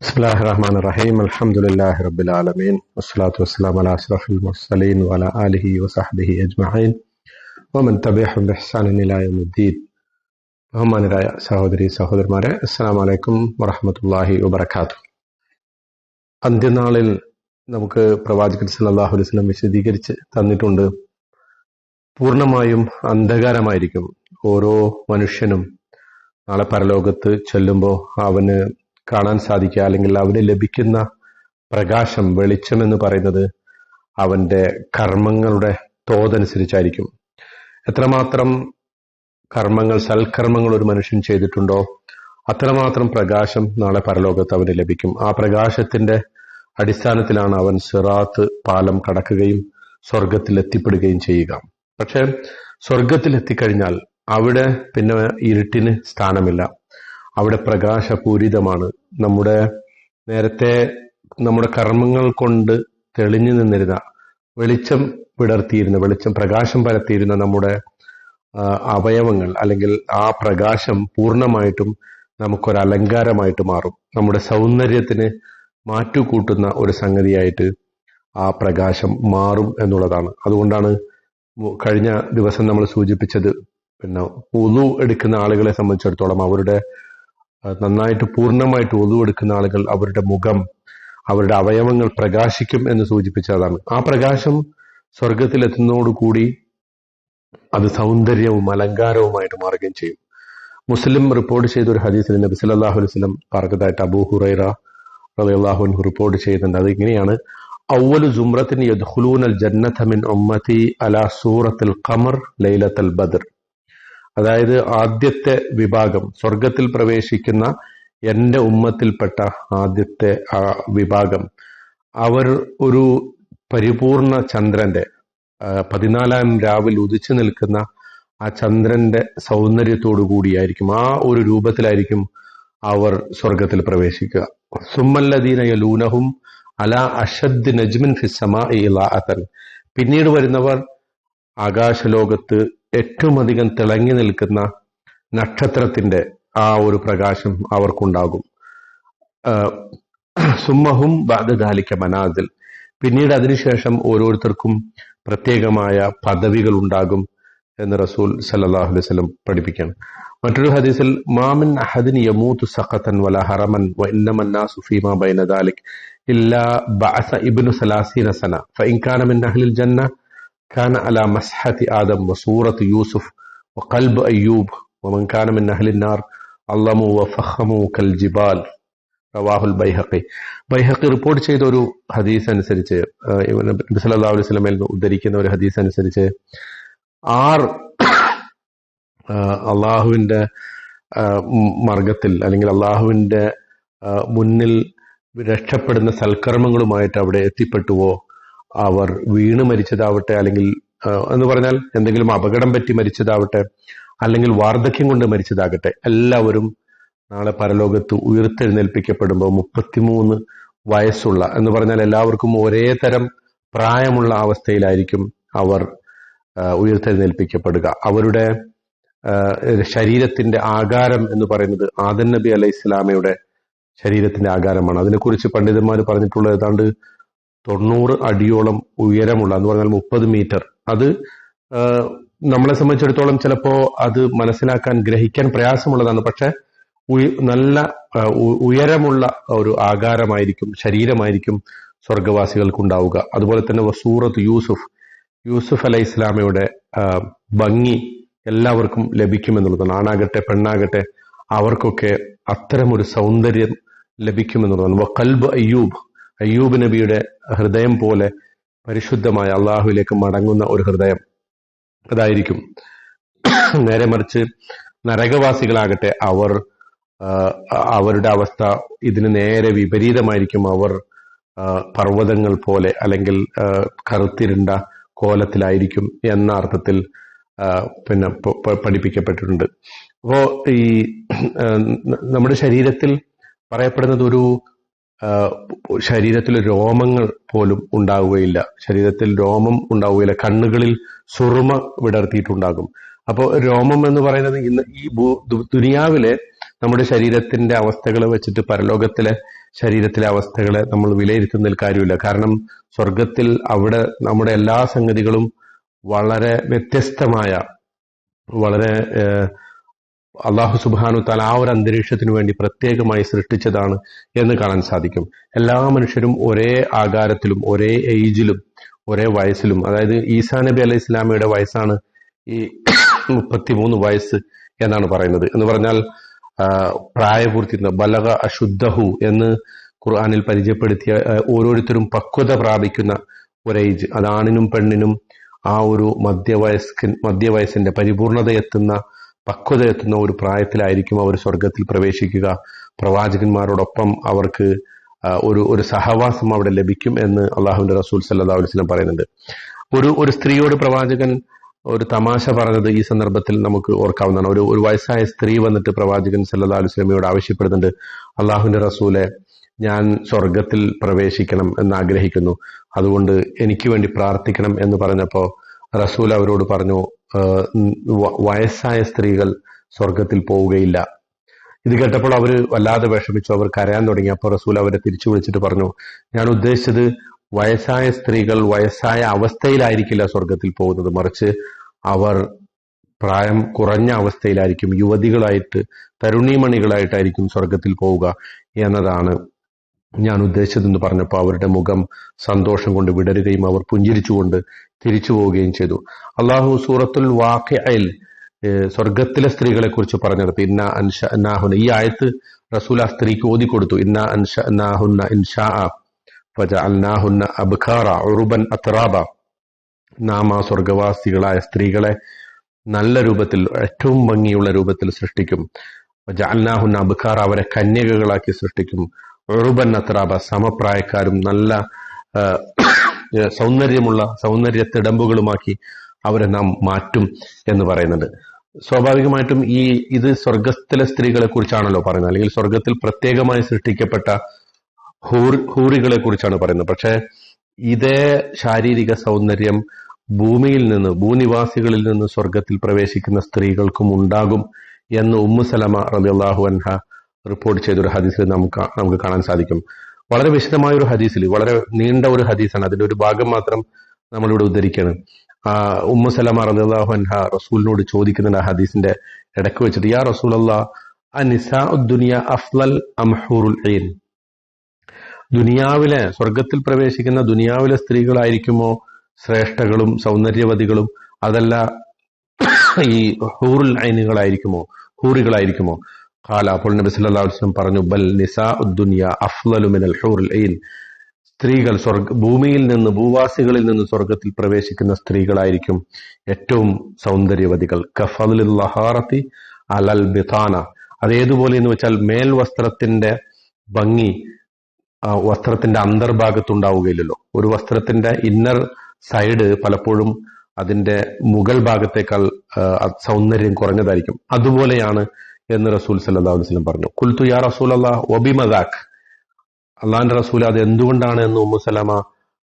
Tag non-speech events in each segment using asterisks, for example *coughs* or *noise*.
بسم الله الرحمن الرحيم الحمد لله رب العالمين والصلاة والسلام على أشرف المرسلين وعلى آله وصحبه أجمعين ومن تبعهم بإحسان إلى يوم الدين ബഹുമാനരായ സഹോദരി സഹോദരന്മാരെ അസ്സാം വലൈക്കും വറഹമത്തല്ലാഹി വബർക്കാത്തു അന്ത്യനാളിൽ നമുക്ക് പ്രവാചകൻ സല്ലല്ലാഹു അലൈഹി വസല്ലം വിശദീകരിച്ച് തന്നിട്ടുണ്ട് പൂർണ്ണമായും അന്ധകാരമായിരിക്കും ഓരോ മനുഷ്യനും നാളെ പരലോകത്ത് ചെല്ലുമ്പോൾ അവന് കാണാൻ സാധിക്കുക. അല്ലെങ്കിൽ അവന് ലഭിക്കുന്ന പ്രകാശം വെളിച്ചം എന്ന് പറയുന്നത് അവന്റെ കർമ്മങ്ങളുടെ തോതനുസരിച്ചായിരിക്കും. എത്രമാത്രം കർമ്മങ്ങൾ സൽക്കർമ്മങ്ങൾ ഒരു മനുഷ്യൻ ചെയ്തിട്ടുണ്ടോ അത്രമാത്രം പ്രകാശം നാളെ പരലോകത്ത് അവന് ലഭിക്കും. ആ പ്രകാശത്തിന്റെ അടിസ്ഥാനത്തിലാണ് അവൻ സിറാത്ത് പാലം കടക്കുകയും സ്വർഗത്തിൽ എത്തിപ്പെടുകയും ചെയ്യുക. പക്ഷെ സ്വർഗത്തിൽ എത്തിക്കഴിഞ്ഞാൽ അവിടെ പിന്നെ ഇരുട്ടിന് സ്ഥാനമില്ല. അവിടെ പ്രകാശപൂരിതമാണ്. നമ്മുടെ നേരത്തെ നമ്മുടെ കർമ്മങ്ങൾ കൊണ്ട് തെളിഞ്ഞു നിന്നിരുന്ന വെളിച്ചം വിടർത്തിയിരുന്ന വെളിച്ചം പ്രകാശം പരത്തിയിരുന്ന നമ്മുടെ അവയവങ്ങൾ അല്ലെങ്കിൽ ആ പ്രകാശം പൂർണമായിട്ടും നമുക്കൊരു അലങ്കാരമായിട്ട് മാറും. നമ്മുടെ സൗന്ദര്യത്തിന് മാറ്റുകൂട്ടുന്ന ഒരു സംഗതിയായിട്ട് ആ പ്രകാശം മാറും എന്നുള്ളതാണ്. അതുകൊണ്ടാണ് കഴിഞ്ഞ ദിവസം നമ്മൾ സൂചിപ്പിച്ചത് പിന്നെ പൊതു എടുക്കുന്ന ആളുകളെ സംബന്ധിച്ചിടത്തോളം അവരുടെ നന്നായിട്ട് പൂർണമായിട്ട് ഒതുവെടുക്കുന്ന ആളുകൾ അവരുടെ മുഖം അവരുടെ അവയവങ്ങൾ പ്രകാശിക്കും എന്ന് സൂചിപ്പിച്ചതാണ്. ആ പ്രകാശം സ്വർഗത്തിലെത്തുന്നതോടുകൂടി അത് സൗന്ദര്യവും അലങ്കാരവുമായിട്ട് മാറുകയും ചെയ്യും. മുസ്ലിം റിപ്പോർട്ട് ചെയ്ത ഒരു ഹദീസിൽ നബി സല്ലല്ലാഹു അലൈഹി വസല്ലം പറഞ്ഞതായിട്ട് അബൂ ഹുറൈറ അൻഹു റിപ്പോർട്ട് ചെയ്യുന്നുണ്ട്. അത് ഇങ്ങനെയാണ്. ഔവലു ജുംറത്തിൻ യദ്ഖുലൂനൽ ജന്നത മിൻ ഉമ്മത്തി അലാ സൂറത്തുൽ ഖമർ ലൈലത്തൽ ബദർ. അതായത് ആദ്യത്തെ വിഭാഗം സ്വർഗത്തിൽ പ്രവേശിക്കുന്ന എന്റെ ഉമ്മത്തിൽപ്പെട്ട ആദ്യത്തെ ആ വിഭാഗം. അവർ ഒരു പരിപൂർണ ചന്ദ്രന്റെ പതിനാലാം രാവിൽ ഉദിച്ചു നിൽക്കുന്ന ആ ചന്ദ്രന്റെ സൗന്ദര്യത്തോടു കൂടിയായിരിക്കും ആ ഒരു രൂപത്തിലായിരിക്കും അവർ സ്വർഗത്തിൽ പ്രവേശിക്കുക. സുമല്ലദീനയ ലൂനഹും അല അഷദ് നജ്മിൻ ഫിസമാ ഇലാഅത്തൻ പിന്നീട് വരുന്നവർ ആകാശലോകത്ത് ഏറ്റവും അധികം തിളങ്ങി നിൽക്കുന്ന നക്ഷത്രത്തിന്റെ ആ ഒരു പ്രകാശം അവർക്കുണ്ടാകും. സുമ്മഹും ബാധദാലിക്ക മനാസിൽ. പിന്നീട് അതിനുശേഷം ഓരോരുത്തർക്കും പ്രത്യേകമായ പദവികൾ ഉണ്ടാകും എന്ന് റസൂൽ സല്ലല്ലാഹു അലൈഹി വസല്ലം പഠിപ്പിക്കണം. മറ്റൊരു ഹദീസിൽ മാമിൻ അഹദിൻ യമൂത്ത് സഖത്തൻ വല ഹറമൻ സുഫീമ ബൈനദാലിക് ഇല്ലാ ബഅസ ഇബ്നു സലാസീന സന ഫഇൻ കാന മിൻ അഹ്ലിൽ ജന്ന كان على مسحة آدم وصورة يوسف وقلب أيوب ومن كان من أهل النار علموا وفخموا كالجبال റവാഹുൽ ബൈഹഖി ബൈഹഖി റിപ്പോർട്ട് ചെയ്ത ഒരു ഹദീസ് അനുസരിച്ച് ആ, ഇവൻ നബി സല്ലല്ലാഹു അലൈഹി വസല്ലമയിൽ നിന്ന് ഉദ്ധരിക്കുന്ന ഒരു ഹദീസ് അനുസരിച്ച് ആറ് ആ, അള്ളാഹുവിന്റെ ആ, ഉം, മാർഗത്തിൽ അല്ലെങ്കിൽ അള്ളാഹുവിന്റെ ആ, മുന്നിൽ രക്ഷപ്പെടുന്ന സൽക്കർമ്മങ്ങളുമായിട്ട് അവിടെ എത്തിപ്പെട്ടുവോ അവർ വീണ് മരിച്ചതാവട്ടെ അല്ലെങ്കിൽ എന്ന് പറഞ്ഞാൽ എന്തെങ്കിലും അപകടം പറ്റി മരിച്ചതാവട്ടെ അല്ലെങ്കിൽ വാർദ്ധക്യം കൊണ്ട് മരിച്ചതാകട്ടെ എല്ലാവരും നാളെ പരലോകത്ത് ഉയർത്തെഴുന്നേൽപ്പിക്കപ്പെടുമ്പോൾ മുപ്പത്തിമൂന്ന് വയസ്സുള്ള എന്ന് പറഞ്ഞാൽ എല്ലാവർക്കും ഒരേ തരം പ്രായമുള്ള അവസ്ഥയിലായിരിക്കും അവർ ഉയർത്തെഴുന്നേൽപ്പിക്കപ്പെടുക. അവരുടെ ശരീരത്തിന്റെ ആകാരം എന്ന് പറയുന്നത് ആദൻ നബി അലൈഹി ഇസ്ലാമയുടെ ശരീരത്തിന്റെ ആകാരമാണ്. അതിനെക്കുറിച്ച് പണ്ഡിതന്മാർ പറഞ്ഞിട്ടുള്ള ഏതാണ്ട് തൊണ്ണൂറ് അടിയോളം ഉയരമുള്ള എന്ന് പറഞ്ഞാൽ മുപ്പത് മീറ്റർ. അത് നമ്മളെ സംബന്ധിച്ചിടത്തോളം ചിലപ്പോ അത് മനസ്സിലാക്കാൻ ഗ്രഹിക്കാൻ പ്രയാസമുള്ളതാണ്. പക്ഷെ നല്ല ഉയരമുള്ള ഒരു ആകാരമായിരിക്കും ശരീരമായിരിക്കും സ്വർഗവാസികൾക്ക് ഉണ്ടാവുക അതുപോലെ തന്നെ വസൂറത്ത് യൂസുഫ് യൂസുഫ് അലൈഹി ഇസ്ലാമയുടെ ഭംഗി എല്ലാവർക്കും ലഭിക്കുമെന്നുള്ളതാണ് ആണാകട്ടെ പെണ്ണാകട്ടെ അവർക്കൊക്കെ അത്തരമൊരു സൗന്ദര്യം ലഭിക്കുമെന്നുള്ളതാണ്. കൽബ് അയ്യൂബ് അയ്യൂബ് നബിയുടെ ഹൃദയം പോലെ പരിശുദ്ധമായ അള്ളാഹുവിലേക്ക് മടങ്ങുന്ന ഒരു ഹൃദയം അതായിരിക്കും. നേരെ മറിച്ച് നരകവാസികളാകട്ടെ അവർ അവരുടെ അവസ്ഥ ഇതിന് നേരെ വിപരീതമായിരിക്കും. അവർ പർവതങ്ങൾ പോലെ അല്ലെങ്കിൽ കറുത്തിരണ്ട കോലത്തിലായിരിക്കും എന്ന അർത്ഥത്തിൽ പിന്നെ പഠിപ്പിക്കപ്പെട്ടിട്ടുണ്ട്. അപ്പോ ഈ നമ്മുടെ ശരീരത്തിൽ പറയപ്പെടുന്നത് ഒരു ശരീരത്തിൽ രോമങ്ങൾ പോലും ഉണ്ടാവുകയില്ല. ശരീരത്തിൽ രോമം ഉണ്ടാവുകയില്ല. കണ്ണുകളിൽ സുറുമ വിടർത്തിയിട്ടുണ്ടാകും. അപ്പോൾ രോമം എന്ന് പറയുന്നത് ഇന്ന് ഈ ദുനിയാവിലെ നമ്മുടെ ശരീരത്തിന്റെ അവസ്ഥകളെ വെച്ചിട്ട് പരലോകത്തിലെ ശരീരത്തിലെ അവസ്ഥകളെ നമ്മൾ വിലയിരുത്തുന്നതിൽ കാര്യമില്ല. കാരണം സ്വർഗത്തിൽ അവിടെ നമ്മുടെ എല്ലാ സംഗതികളും വളരെ വ്യത്യസ്തമായ വളരെ അള്ളാഹു സുബാനു താൻ ആ ഒരു അന്തരീക്ഷത്തിന് വേണ്ടി പ്രത്യേകമായി സൃഷ്ടിച്ചതാണ് എന്ന് കാണാൻ സാധിക്കും. എല്ലാ മനുഷ്യരും ഒരേ ആകാരത്തിലും ഒരേ ഏജിലും ഒരേ വയസ്സിലും അതായത് ഈസാ നബി അലൈഹി ഇസ്ലാമിയുടെ വയസ്സാണ് ഈ *coughs* മുപ്പത്തിമൂന്ന് വയസ്സ് എന്നാണ് പറയുന്നത്. എന്ന് പറഞ്ഞാൽ പ്രായപൂർത്തി ബലക അശുദ്ധഹു എന്ന് ഖുർആാനിൽ പരിചയപ്പെടുത്തിയ ഓരോരുത്തരും പക്വത പ്രാപിക്കുന്ന ഒരേജ് അത് ആണിനും പെണ്ണിനും ആ ഒരു മധ്യവയസ്കൻ മധ്യവയസ്സിന്റെ പരിപൂർണത എത്തുന്ന പക്വത എത്തുന്ന ഒരു പ്രായത്തിലായിരിക്കും അവർ സ്വർഗത്തിൽ പ്രവേശിക്കുക. പ്രവാചകന്മാരോടൊപ്പം അവർക്ക് ഒരു ഒരു സഹവാസം അവിടെ ലഭിക്കും എന്ന് അള്ളാഹുവിന്റെ റസൂൽ സല്ലാ അലുസ്ലം പറയുന്നുണ്ട്. ഒരു ഒരു സ്ത്രീയോട് പ്രവാചകൻ ഒരു തമാശ പറഞ്ഞത് ഈ സന്ദർഭത്തിൽ നമുക്ക് ഓർക്കാവുന്നതാണ്. ഒരു ഒരു വയസ്സായ സ്ത്രീ വന്നിട്ട് പ്രവാചകൻ സല്ലാ അലുസ്ലമയോട് ആവശ്യപ്പെടുന്നുണ്ട് അള്ളാഹുവിന്റെ റസൂലെ ഞാൻ സ്വർഗത്തിൽ പ്രവേശിക്കണം എന്ന് ആഗ്രഹിക്കുന്നു അതുകൊണ്ട് എനിക്ക് വേണ്ടി പ്രാർത്ഥിക്കണം എന്ന് പറഞ്ഞപ്പോ റസൂൽ അവരോട് പറഞ്ഞു "ആഹ് ഉം വ- വയസ്സായ സ്ത്രീകൾ സ്വർഗത്തിൽ പോവുകയില്ല. ഇത് കേട്ടപ്പോൾ അവർ വല്ലാതെ വിഷമിച്ചു. അവർ കരയാൻ തുടങ്ങി. അപ്പോൾ റസൂൽ അവരെ തിരിച്ചു വിളിച്ചിട്ട് പറഞ്ഞു ഞാൻ ഉദ്ദേശിച്ചത് വയസ്സായ സ്ത്രീകൾ വയസ്സായ അവസ്ഥയിലായിരിക്കില്ല സ്വർഗത്തിൽ പോകുന്നത്. മറിച്ച് അവർ പ്രായം കുറഞ്ഞ അവസ്ഥയിലായിരിക്കും. യുവതികളായിട്ട് തരുണീമണികളായിട്ടായിരിക്കും സ്വർഗത്തിൽ പോവുക എന്നതാണ് ഞാൻ ഉദ്ദേശിച്ചതെന്ന് പറഞ്ഞപ്പോൾ അവരുടെ മുഖം സന്തോഷം കൊണ്ട് വിടരുകയും അവർ പുഞ്ചിരിച്ചുകൊണ്ട് തിരിച്ചു പോവുകയും ചെയ്തു. അള്ളാഹു സൂറത്തുൽ വാഖയിൽ സ്വർഗത്തിലെ സ്ത്രീകളെ കുറിച്ച് പറഞ്ഞത് ഇന്ന അൻഷ നാഹുന ഈ ആയത്ത് റസൂൽ ആ സ്ത്രീക്ക് ഓതിക്കൊടുത്തു. ഇന്ന അൻഷ നാഹുന്ന ഇൻഷാ ഫജഅൽനാഹുന്ന അബ്ഖാറ ഉറുബൻ അത്രാബ നാം ആ സ്വർഗവാസികളായ സ്ത്രീകളെ നല്ല രൂപത്തിൽ ഏറ്റവും ഭംഗിയുള്ള രൂപത്തിൽ സൃഷ്ടിക്കും. ജഅൽനാഹുന്ന അബ്ഖാറ അവരെ കന്യകകളാക്കി സൃഷ്ടിക്കും. ഉറുബൻ അത്രാബ സമപ്രായക്കാരും നല്ല സൗന്ദര്യമുള്ള സൗന്ദര്യ തിടമ്പുകളുമാക്കി അവരെ നാം മാറ്റും എന്ന് പറയുന്നുണ്ട് സ്വാഭാവികമായിട്ടും ഈ ഇത് സ്വർഗത്തിലെ സ്ത്രീകളെ കുറിച്ചാണല്ലോ പറയുന്നത്. അല്ലെങ്കിൽ സ്വർഗത്തിൽ പ്രത്യേകമായി സൃഷ്ടിക്കപ്പെട്ട ഹൂർ ഹൂറികളെ കുറിച്ചാണ് പറയുന്നത്. പക്ഷേ ഇതേ ശാരീരിക സൗന്ദര്യം ഭൂമിയിൽ നിന്ന് ഭൂനിവാസികളിൽ നിന്ന് സ്വർഗത്തിൽ പ്രവേശിക്കുന്ന സ്ത്രീകൾക്കും ഉണ്ടാകും എന്ന് ഉമ്മു സലമ അള്ളാഹു അൻഹ റിപ്പോർട്ട് ചെയ്തൊരു ഹദീസിൽ നമുക്ക് നമുക്ക് കാണാൻ സാധിക്കും. വളരെ വിശദമായ ഒരു ഹദീസിൽ വളരെ നീണ്ട ഒരു ഹദീസാണ്. അതിന്റെ ഒരു ഭാഗം മാത്രം നമ്മളിവിടെ ഉദ്ധരിക്കുകയാണ്. ഉമ്മു സലമ റളിയല്ലാഹു അൻഹ റസൂലിനോട് ചോദിക്കുന്നുണ്ട് ആ ഹദീസിന്റെ ഇടയ്ക്ക് വെച്ചിട്ട് യാ റസൂൽ അഫ്ലൽ അംഹൂറുൽ ഐൻ? ദുനിയാവിലെ സ്വർഗത്തിൽ പ്രവേശിക്കുന്ന ദുനിയാവിലെ സ്ത്രീകളായിരിക്കുമോ ശ്രേഷ്ഠകളും സൗന്ദര്യവതികളും? അതല്ല ഈ ഹൂറുൽ ഐനുകളായിരിക്കുമോ? ഹൂറികളായിരിക്കുമോ? കാല അപ്പോൾ നബി സല്ലല്ലാഹു അലൈഹി വസല്ലം പറഞ്ഞു ബൽ നിസാ അഫ്ളലു മിനൽ ഐൻ സ്ത്രീകൾ സ്വർഗ ഭൂമിയിൽ നിന്ന് ഭൂവാസികളിൽ നിന്ന് സ്വർഗത്തിൽ പ്രവേശിക്കുന്ന സ്ത്രീകളായിരിക്കും ഏറ്റവും സൗന്ദര്യവതികൾ. കഫലുഹാറത്തി അലൽ ബിതാന. അതേതുപോലെ എന്ന് വെച്ചാൽ മേൽ വസ്ത്രത്തിന്റെ ഭംഗി വസ്ത്രത്തിന്റെ അന്തർഭാഗത്തുണ്ടാവുകയില്ലല്ലോ. ഒരു വസ്ത്രത്തിന്റെ ഇന്നർ സൈഡ് പലപ്പോഴും അതിന്റെ മുകൾ ഭാഗത്തേക്കാൾ സൗന്ദര്യം കുറഞ്ഞതായിരിക്കും. അതുപോലെയാണ് എന്ന് റസൂൽ വസല്ലം പറഞ്ഞു. കുൽത്തു യാ റസൂൽ അള്ളാഹ് ഒബിമദാഖ് അള്ളാഹിന്റെ റസൂൽ അത് എന്തുകൊണ്ടാണ് എന്ന് ഉമ്മു സലാമ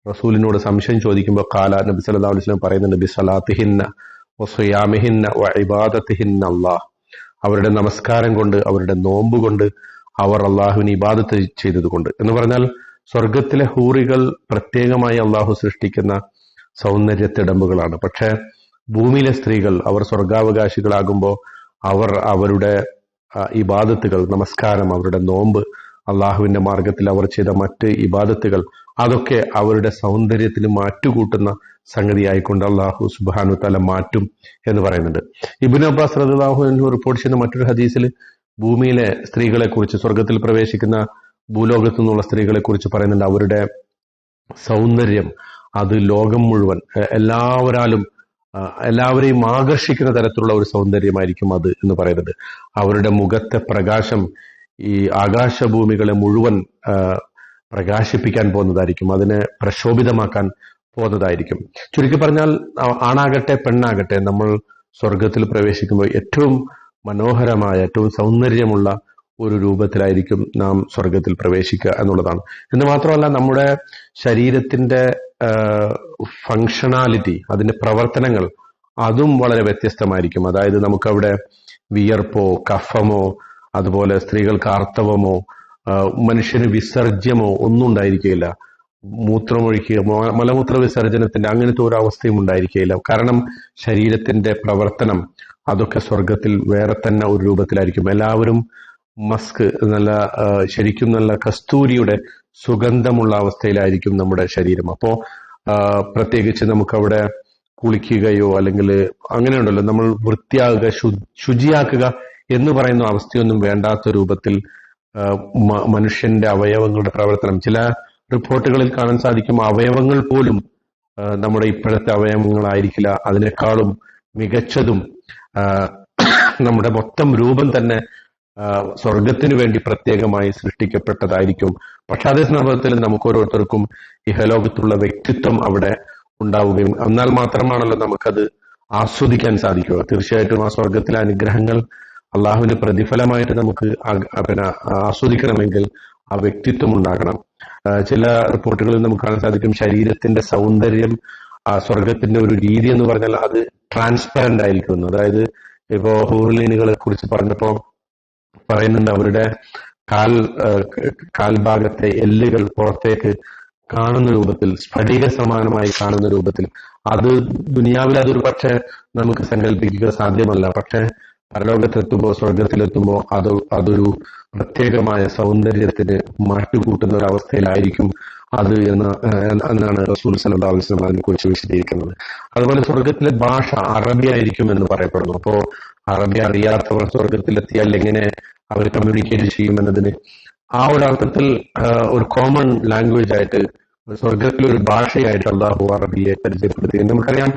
റസൂലിനോട് സംശയം ചോദിക്കുമ്പോൾ കാല നബി അലൈഹി വസല്ലം പറയുന്നുണ്ട് ബി സലാത്തിഹിന്ന വസുയാമിഹിന്ന ഇബാദത്തിഹിന്ന അള്ളാഹ്. അവരുടെ നമസ്കാരം കൊണ്ട് അവരുടെ നോമ്പ് കൊണ്ട് അവർ അള്ളാഹുവിന് ഇബാദത്ത് ചെയ്തത് കൊണ്ട് എന്ന് പറഞ്ഞാൽ സ്വർഗത്തിലെ ഹൂറികൾ പ്രത്യേകമായി അള്ളാഹു സൃഷ്ടിക്കുന്ന സൗന്ദര്യത്തിടമ്പുകളാണ് പക്ഷേ ഭൂമിയിലെ സ്ത്രീകൾ അവർ സ്വർഗാവകാശികളാകുമ്പോൾ അവർ അവരുടെ ഇബാദത്തുകൾ നമസ്കാരം അവരുടെ നോമ്പ് അള്ളാഹുവിന്റെ മാർഗത്തിൽ അവർ ചെയ്ത മറ്റ് ഇബാദത്തുകൾ അതൊക്കെ അവരുടെ സൗന്ദര്യത്തിന് മാറ്റുകൂട്ടുന്ന സംഗതിയായിക്കൊണ്ട് അള്ളാഹു സുബാനു തല മാറ്റും എന്ന് പറയുന്നുണ്ട്. ഇബിൻ അബ്ബാസ് റദാഹു റിപ്പോർട്ട് ചെയ്യുന്ന മറ്റൊരു ഹദീസിൽ ഭൂമിയിലെ സ്ത്രീകളെ കുറിച്ച് സ്വർഗത്തിൽ പ്രവേശിക്കുന്ന ഭൂലോകത്തു നിന്നുള്ള സ്ത്രീകളെ കുറിച്ച് പറയുന്നുണ്ട്. അവരുടെ സൗന്ദര്യം അത് ലോകം മുഴുവൻ എല്ലാവരാലും എല്ലാവരെയും ആകർഷിക്കുന്ന തരത്തിലുള്ള ഒരു സൗന്ദര്യമായിരിക്കും അത് എന്ന് പറയുന്നത്. അവരുടെ മുഖത്തെ പ്രകാശം ഈ ആകാശഭൂമികളെ മുഴുവൻ പ്രകാശിപ്പിക്കാൻ പോകുന്നതായിരിക്കും. അതിനെ പ്രക്ഷോഭിതമാക്കാൻ പോകുന്നതായിരിക്കും. ചുരുക്കി പറഞ്ഞാൽ ആണാകട്ടെ പെണ്ണാകട്ടെ നമ്മൾ സ്വർഗത്തിൽ പ്രവേശിക്കുമ്പോൾ ഏറ്റവും മനോഹരമായ ഏറ്റവും സൗന്ദര്യമുള്ള ഒരു രൂപത്തിലായിരിക്കും നാം സ്വർഗത്തിൽ പ്രവേശിക്കുക എന്നുള്ളതാണ്. എന്ന് മാത്രമല്ല നമ്മുടെ ശരീരത്തിന്റെ ഫങ്ഷണാലിറ്റി അതിന്റെ പ്രവർത്തനങ്ങൾ അതും വളരെ വ്യത്യസ്തമായിരിക്കും. അതായത് നമുക്കവിടെ വിയർപ്പോ കഫമോ അതുപോലെ സ്ത്രീകൾക്ക് ആർത്തവമോ മനുഷ്യന് വിസർജ്യമോ ഒന്നും ഉണ്ടായിരിക്കുകയില്ല. മൂത്രമൊഴിക്കുക മലമൂത്ര വിസർജനത്തിന്റെ അങ്ങനത്തെ ഒരു അവസ്ഥയും ഉണ്ടായിരിക്കുകയില്ല. കാരണം ശരീരത്തിന്റെ പ്രവർത്തനം അതൊക്കെ സ്വർഗത്തിൽ വേറെ തന്നെ ഒരു രൂപത്തിലായിരിക്കും. എല്ലാവരും മസ്ക് നല്ല ശരിക്കും നല്ല കസ്തൂരിയുടെ സുഗന്ധമുള്ള അവസ്ഥയിലായിരിക്കും നമ്മുടെ ശരീരം. അപ്പോ ആ, പ്രത്യേകിച്ച് നമുക്കവിടെ കുളിക്കുകയോ അല്ലെങ്കിൽ അങ്ങനെയുണ്ടല്ലോ നമ്മൾ വൃത്തിയാകുക ശുചിയാക്കുക എന്ന് പറയുന്ന അവസ്ഥയൊന്നും വേണ്ടാത്ത രൂപത്തിൽ മനുഷ്യന്റെ അവയവങ്ങളുടെ പ്രവർത്തനം. ചില റിപ്പോർട്ടുകളിൽ കാണാൻ സാധിക്കും അവയവങ്ങൾ പോലും നമ്മുടെ ഇപ്പോഴത്തെ അവയവങ്ങളായിരിക്കില്ല. അതിനേക്കാളും മികച്ചതും നമ്മുടെ മൊത്തം രൂപം തന്നെ സ്വർഗത്തിന് വേണ്ടി പ്രത്യേകമായി സൃഷ്ടിക്കപ്പെട്ടതായിരിക്കും. പക്ഷെ അതേ സന്ദർഭത്തിൽ നമുക്ക് ഓരോരുത്തർക്കും ഇഹലോകത്തുള്ള വ്യക്തിത്വം അവിടെ ഉണ്ടാവുകയും എന്നാൽ മാത്രമാണല്ലോ നമുക്കത് ആസ്വദിക്കാൻ സാധിക്കുക. തീർച്ചയായിട്ടും ആ സ്വർഗത്തിലെ അനുഗ്രഹങ്ങൾ അള്ളാഹുവിന്റെ പ്രതിഫലമായിട്ട് നമുക്ക് പിന്നെ ആസ്വദിക്കണമെങ്കിൽ ആ വ്യക്തിത്വം ഉണ്ടാകണം. ചില റിപ്പോർട്ടുകളിൽ നമുക്ക് കാണാൻ സാധിക്കും ശരീരത്തിന്റെ സൗന്ദര്യം ആ സ്വർഗത്തിന്റെ ഒരു രീതി എന്ന് പറഞ്ഞാൽ അത് ട്രാൻസ്പെറന്റ് ആയിരിക്കുന്നു. അതായത് ഇപ്പോ ഹൂർലീനുകളെ കുറിച്ച് പറഞ്ഞപ്പോ പറയുന്നുണ്ട് അവരുടെ കാൽ കാൽഭാഗത്തെ എല്ലുകൾ പുറത്തേക്ക് കാണുന്ന രൂപത്തിൽ സ്ഫടിക സമാനമായി കാണുന്ന രൂപത്തിൽ. അത് ദുനിയാവിൽ അതൊരു പക്ഷെ നമുക്ക് സങ്കല്പിക്കുക സാധ്യമല്ല. പക്ഷെ പരലോകത്തെത്തുമ്പോൾ സ്വർഗത്തിലെത്തുമ്പോൾ അത് അതൊരു പ്രത്യേകമായ സൗന്ദര്യത്തിന് മാറ്റുകൂട്ടുന്ന ഒരു അവസ്ഥയിലായിരിക്കും അത് എന്ന് എന്നാണ് റസൂൽ വസല്ലം അതിനെ കുറിച്ച് വിശദീകരിക്കുന്നത്. അതുപോലെ സ്വർഗത്തിലെ ഭാഷ അറബി ആയിരിക്കും എന്ന് പറയപ്പെടുന്നു. അപ്പോ അറബി അറിയാത്തവർ സ്വർഗത്തിലെത്തിയാൽ എങ്ങനെ അവർ കമ്മ്യൂണിക്കേറ്റ് ചെയ്യുമെന്നതിന്. ആ ഒരു അർത്ഥത്തിൽ ഒരു കോമൺ ലാംഗ്വേജ് ആയിട്ട് സ്വർഗത്തിലെ ഒരു ഭാഷയായിട്ട് അള്ളാഹു അറബിയെ പരിചയപ്പെടുത്തി. നമുക്കറിയാം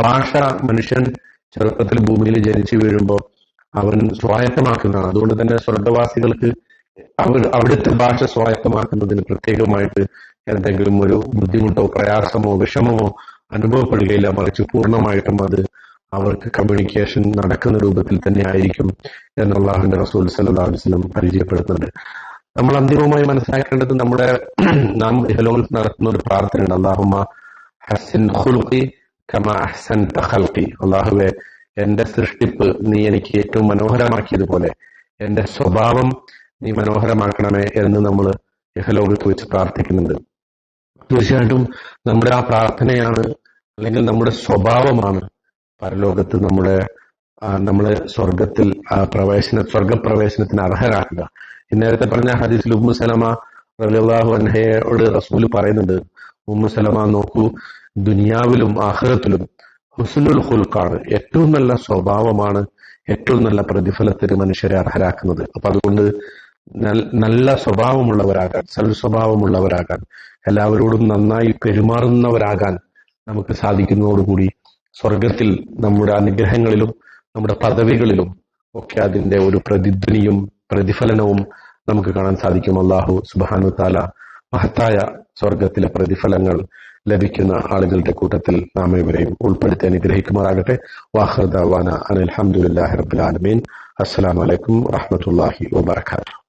ഭാഷ മനുഷ്യൻ ചെറുപ്പത്തിൽ ഭൂമിയിൽ ജനിച്ചു വീഴുമ്പോൾ അവൻ സ്വായത്തമാക്കുന്നതാണ്. അതുകൊണ്ട് തന്നെ സ്വർഗവാസികൾക്ക് അവർ അവിടുത്തെ ഭാഷ സ്വായത്തമാക്കുന്നതിന് പ്രത്യേകമായിട്ട് എന്തെങ്കിലും ഒരു ബുദ്ധിമുട്ടോ പ്രയാസമോ വിഷമമോ അനുഭവപ്പെടുകയില്ല. മറിച്ച് പൂർണമായിട്ടും അത് അവർക്ക് കമ്മ്യൂണിക്കേഷൻ നടക്കുന്ന രൂപത്തിൽ തന്നെ ആയിരിക്കും എന്ന് അള്ളാഹുന്റെ റസൂൽ വസല്ലം പരിചയപ്പെടുത്തുന്നുണ്ട്. നമ്മൾ അന്തിമമായി മനസ്സിലാക്കേണ്ടത് നമ്മുടെ *clears throat* നാം ഇഹലോകത്ത് നടത്തുന്ന ഒരു പ്രാർത്ഥനയുണ്ട് അള്ളാഹുമ ഹസിൻ ഖുൽഖി കമ ഹസൻ ഖൽഖി. അള്ളാഹുവെ എന്റെ സൃഷ്ടിപ്പ് നീ എനിക്ക് ഏറ്റവും മനോഹരമാക്കിയതുപോലെ എന്റെ സ്വഭാവം നീ മനോഹരമാക്കണമേ എന്ന് നമ്മൾ ഇഹലോകത്ത് വെച്ച് പ്രാർത്ഥിക്കുന്നുണ്ട്. തീർച്ചയായിട്ടും നമ്മുടെ ആ പ്രാർത്ഥനയാണ് അല്ലെങ്കിൽ നമ്മുടെ സ്വഭാവമാണ് പരലോകത്ത് നമ്മുടെ നമ്മളെ സ്വർഗത്തിൽ പ്രവേശന സ്വർഗപ്രവേശനത്തിന് അർഹരാക്കുക. നേരത്തെ പറഞ്ഞ ഹദീസിൽ ഉമ്മു സലമ റളിയല്ലാഹു അൻഹയോട് റസൂൽ പറയുന്നുണ്ട്. ഉമ്മു സലമ നോക്കൂ ദുനിയാവിലും ആഹ്റത്തിലും ഹുസ്നുൽ ഖുൽഖാണ് ഏറ്റവും നല്ല സ്വഭാവമാണ് ഏറ്റവും നല്ല പ്രതിഫലത്തിന് മനുഷ്യരെ അർഹരാക്കുന്നത്. അപ്പൊ അതുകൊണ്ട് നല്ല സ്വഭാവമുള്ളവരാകാൻ സൽ സ്വഭാവമുള്ളവരാകാൻ എല്ലാവരോടും നന്നായി പെരുമാറുന്നവരാകാൻ നമുക്ക് സാധിക്കുന്നതോടുകൂടി സ്വർഗത്തിൽ നമ്മുടെ അനുഗ്രഹങ്ങളിലും നമ്മുടെ പദവികളിലും ഒക്കെ അതിന്റെ ഒരു പ്രതിധ്വനിയും പ്രതിഫലനവും നമുക്ക് കാണാൻ സാധിക്കും. അള്ളാഹു സുബാനു താല മഹത്തായ സ്വർഗത്തിലെ പ്രതിഫലങ്ങൾ ലഭിക്കുന്ന ആളുകളുടെ കൂട്ടത്തിൽ നാം ഇവരെയും ഉൾപ്പെടുത്തി അനുഗ്രഹിക്കുമാറാകട്ടെ. വാഹർദാന അനിൽഹമുല്ലാഹി റബുലാലമീൻ റബ്ബുൽ ആലമീൻ. അസ്സലാമു അലൈക്കും വറഹ്മത്തുള്ളാഹി വബറകാതുഹു.